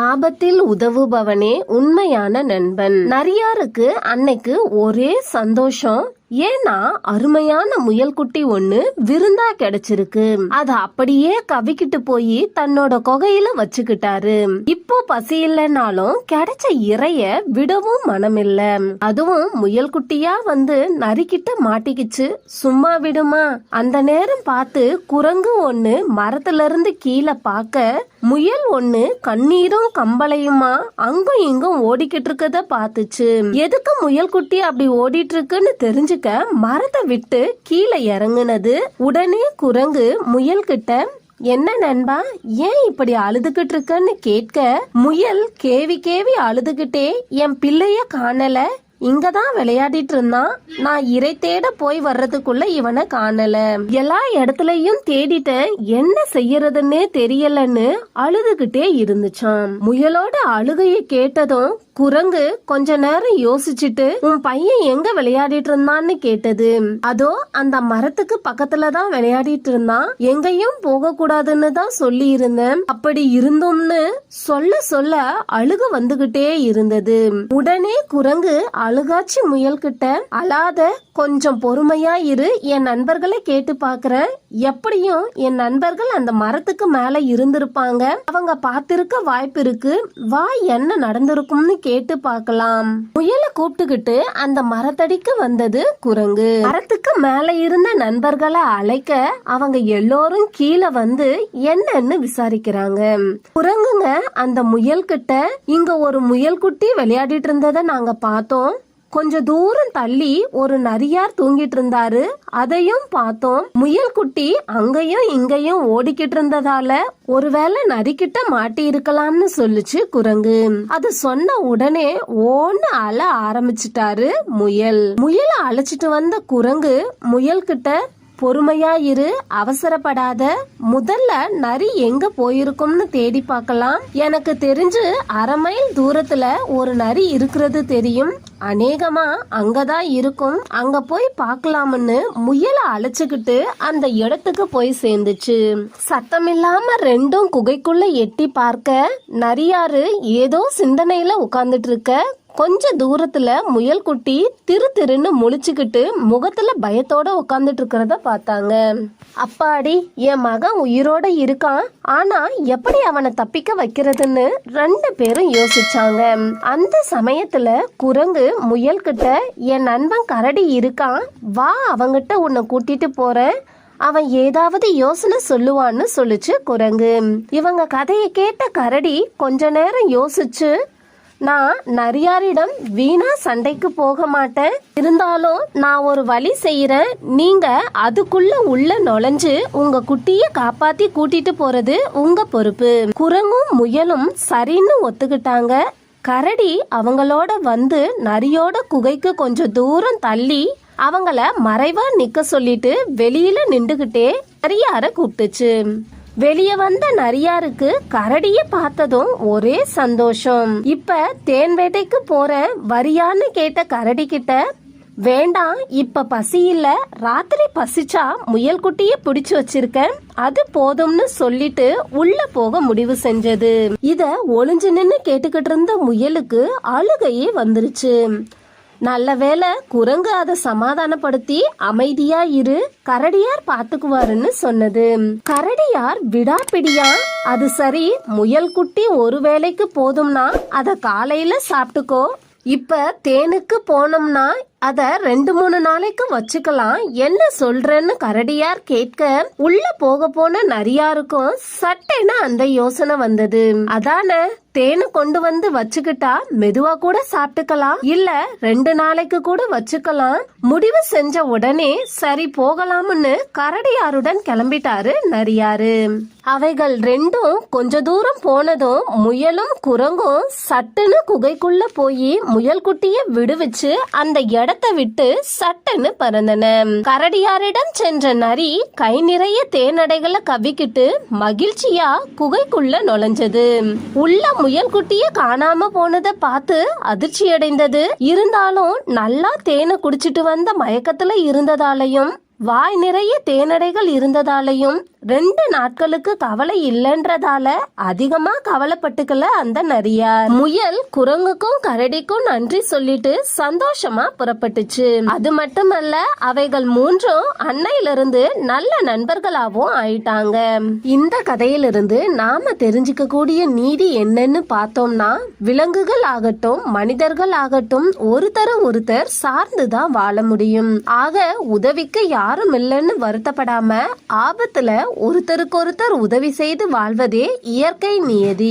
ஆபத்தில் உதவுபவனே உண்மையான நண்பன். நரியாருக்கு அன்னைக்கு ஒரே சந்தோஷம். ஏன்னா அருமையான முயல்குட்டி ஒண்ணு விருந்தா கிடைச்சிருக்கு. அத அப்படியே கவிக்கிட்டு போய் தன்னோட கொகையில வச்சுக்கிட்டாரு. இப்போ பசி இல்லைனாலும் கிடைச்ச இறைய விடவும் மனமில்ல. அதுவும் முயல்குட்டியா வந்து நரிக்கிட்ட மாட்டிக்கிச்சு. சும்மா விடுமா? அந்த நேரம் பார்த்து குரங்கு ஒண்ணு மரத்துல இருந்து கீழே பார்க்க முயல் ஒண்ணு கண்ணீரும் கம்பளையுமா அங்கும் இங்கும் ஓடிக்கிட்டு இருக்கத பார்த்துச்சு. எதுக்கு முயல் குட்டி அப்படி ஓடிட்டு இருக்குன்னு தெரிஞ்சுக்க மரத்தை விட்டு கீழே இறங்குனது உடனே குரங்கு முயல் கிட்ட என்ன நண்பா ஏன் இப்படி அழுதுகிட்டு இருக்கன்னு கேட்க முயல் கேவி கேவி அழுதுகிட்டே என் பிள்ளைய காணல இங்கதான் விளையாடிட்டு இருந்தான். நான் இறை தேட போய் வர்றதுக்குள்ள இவனை காணல. எல்லா இடத்துலயும் தேடிட்டேன் என்ன செய்யறதுன்னே தெரியலன்னு அழுதுகிட்டே இருந்துச்சான் முயலோட அழுகைய கேட்டதும் குரங்கு கொஞ்ச நேரம் யோசிச்சுட்டு உன் பையன் எங்க விளையாடிட்டு இருந்தான்னு கேட்டது. அதோ அந்த மரத்துக்கு பக்கத்துல தான் விளையாடிட்டு இருந்தான். எங்கேயும் போக கூடாதுன்னு தான் சொல்லி இருந்தேன் அப்படி இருந்தோம்னு சொல்ல சொல்ல அழுக வந்துகிட்டே இருந்தது. உடனே குரங்கு அழுகாச்சி முயல் கிட்ட அழாத கொஞ்சம் பொறுமையா இரு என் நண்பர்களை கேட்டு பாக்குறேன் எப்படியும் என் நண்பர்கள் அந்த மரத்துக்கு மேல இருந்திருப்பாங்க. அவங்க பார்த்திருக்க வாய்ப்பு இருக்கு வா என்ன நடந்திருக்கும்னு கேட்டு பார்க்கலாம் முயலை கூப்பிட்டுக்கிட்டு அந்த மரத்தடிக்கு வந்தது குரங்கு. மரத்துக்கு மேல இருந்த நண்பர்களை அழைக்க அவங்க எல்லோரும் கீழே வந்து என்னன்னு விசாரிக்கிறாங்க. குரங்கு குரங்குங்க அந்த முயல் கிட்ட இங்க ஒரு முயல் குட்டி விளையாடிட்டு இருந்ததை நாங்க பார்த்தோம். கொஞ்ச தூரம் தள்ளி ஒரு நரியார் தூங்கிட்டு இருந்தாரு. அதையும் பார்த்தோம். முயல் குட்டி அங்கேயும் இங்கேயும் ஓடிக்கிட்டு இருந்ததால ஒருவேளை நரிக்கிட்ட மாட்டி இருக்கலாம்னு சொல்லுச்சு குரங்கு. அது சொன்ன உடனே ஓன்னு அழ ஆரம்பிச்சிட்டாரு முயல். முயலை அழைச்சிட்டு வந்த குரங்கு முயல் கிட்ட பொறுமையா இரு அவசரப்படாத. முதல்ல நரி எங்க போயிருக்கும்னு தேடி பார்க்கலாம். எனக்கு தெரிஞ்சு அரை மைல் தூரத்துல ஒரு நரி இருக்கிறது தெரியும். அநேகமா அங்கதான் இருக்கும். அங்க போய் பார்க்கலாம்னு முயலை அழைச்சுக்கிட்டு அந்த இடத்துக்கு போய் சேர்ந்துச்சு. சத்தமில்லாம ரெண்டும் குகைக்குள்ள எட்டி பார்க்க நரியாரு ஏதோ சிந்தனையில உட்கார்ந்துட்டு இருக்க கொஞ்ச தூரத்துல முயல் குட்டி திரு திருன்னு முழிச்சுக்கிட்டு முகத்துல பயத்தோட உட்காந்துட்டு இருக்கிறத பார்த்தாங்க. அப்பாடி என் மகன் உயிரோட இருக்கான். ஆனா எப்படி அவனை தப்பிக்க வைக்கிறதுன்னு ரெண்டு பேரும் யோசிச்சாங்க. அந்த சமயத்துல குரங்கு முயல் கிட்ட என் நண்பன் கரடி இருக்கான். வா அவங்கிட்ட உன்னை கூட்டிட்டு போறேன். அவன் ஏதாவது யோசனை சொல்லுவான்னு சொல்லுச்சு குரங்கு. இவங்க கதையை கேட்ட கரடி கொஞ்ச நேரம் யோசிச்சு நான் நரியாரிடம் வீணா சண்டைக்கு போக மாட்டேன். இருந்தாலும் நான் ஒரு வழி செய்யறேன் நீங்க அதுக்குள்ள உள்ள நுழைஞ்சு உங்க குட்டிய காப்பாத்தி கூட்டிட்டு போறது உங்க பொறுப்பு. குரங்கும் முயலும் சரின்னு ஒத்துக்கிட்டாங்க. கரடி அவங்களோட வந்து நரியோட குகைக்கு கொஞ்சம் தூரம் தள்ளி அவங்கள மறைவா நிக்க சொல்லிட்டு வெளியில நின்றுகிட்டே நரியார கூப்பிட்டுச்சு. வெளியே வந்த நரியாருக்கு கரடிய பார்த்ததும் ஒரே சந்தோஷம். இப்ப தேன் வேட்டைக்கு போற வரியான்னு கேட்ட கரடி கிட்ட வேண்டாம் இப்ப பசி இல்ல ராத்திரி பசிச்சா முயல் குட்டிய பிடிச்சு வச்சிருக்கேன் அது போதும்னு சொல்லிட்டு உள்ள போக முடிவு செஞ்சது. இத ஒளிஞ்சு நின்னு கேட்டுக்கிட்டு இருந்த முயலுக்கு அழுகையே வந்துருச்சு. நல்ல வேளை குரங்கு அதை சமாதானப்படுத்தி அமைதியா இரு கரடியார் பாத்துக்குவாருன்னு சொன்னது. கரடியார் விடாப்பிடியா அது சரி முயல் குட்டி ஒரு வேளைக்கு போதும்னா அத காலையில சாப்பிட்டுக்கோ. இப்ப தேனுக்கு போனோம்னா அத ரெண்டு மூணு நாளைக்கு வச்சுக்கலாம். என்ன சொல்றேன்னு கரடியார் கேட்க உள்ள போக போன நரியாருக்கும் சட்டென அந்த யோசனை வந்தது. அதான தேனை கொண்டு வந்து வச்சுக்கிட்டா மெதுவா கூட சாப்பிட்டுக்கலாம். இல்ல ரெண்டு நாளைக்கு கூட வச்சுக்கலாம். முடிவு செஞ்ச உடனே சரி போகலாம்னு கரடியாருடன் கிளம்பிட்டாரு நரியாரு. அவைகள் ரெண்டும் கொஞ்ச தூரம் போனதும் முயலும் குரங்கும் சட்டுன்னு குகைக்குள்ள போய் முயல் குட்டிய விடுவிச்சு அந்த இடத்தை விட்டு சட்டுன்னு பறந்தன. கரடியாரிடம் சென்ற நரி கை நிறைய தேனடைகளை கவிக்கிட்டு மகிழ்ச்சியா குகைக்குள்ள நுழைஞ்சது. உள்ள முயல் குட்டிய காணாம போனதை பார்த்து அதிர்ச்சி அடைந்தது இருந்தாலும் நல்லா தேனை குடிச்சிட்டு வந்த மயக்கத்துல இருந்ததாலையும் வாய் நிறைய தேனடைகள் இருந்ததாலையும் ரெண்டு நாட்களுக்கு கவலை இல்லைன்றதால அதிகமா கவலைப்பட்டுக்கல அந்த நரியார். முயல் குரங்குக்கும் கரடிக்கும் நன்றி சொல்லிட்டு சந்தோஷமா புறப்பட்டுச்சு. அது மட்டுமல்ல அவைகள் மூன்றும் அன்னையிலிருந்து நல்ல நண்பர்களாவும் ஆயிட்டாங்க. இந்த கதையிலிருந்து நாம தெரிஞ்சுக்க கூடிய நீதி என்னன்னு பார்த்தோம்னா விலங்குகள் ஆகட்டும் மனிதர்கள் ஆகட்டும் ஒருத்தரும் ஒருத்தர் சார்ந்துதான் வாழ முடியும். ஆக உதவிக்கு யார் யாரும் இல்லைன்னு வருத்தப்படாம ஆபத்துல ஒருத்தருக்கொருத்தர் உதவி செய்து வாழ்வதே இயற்கை நியதி.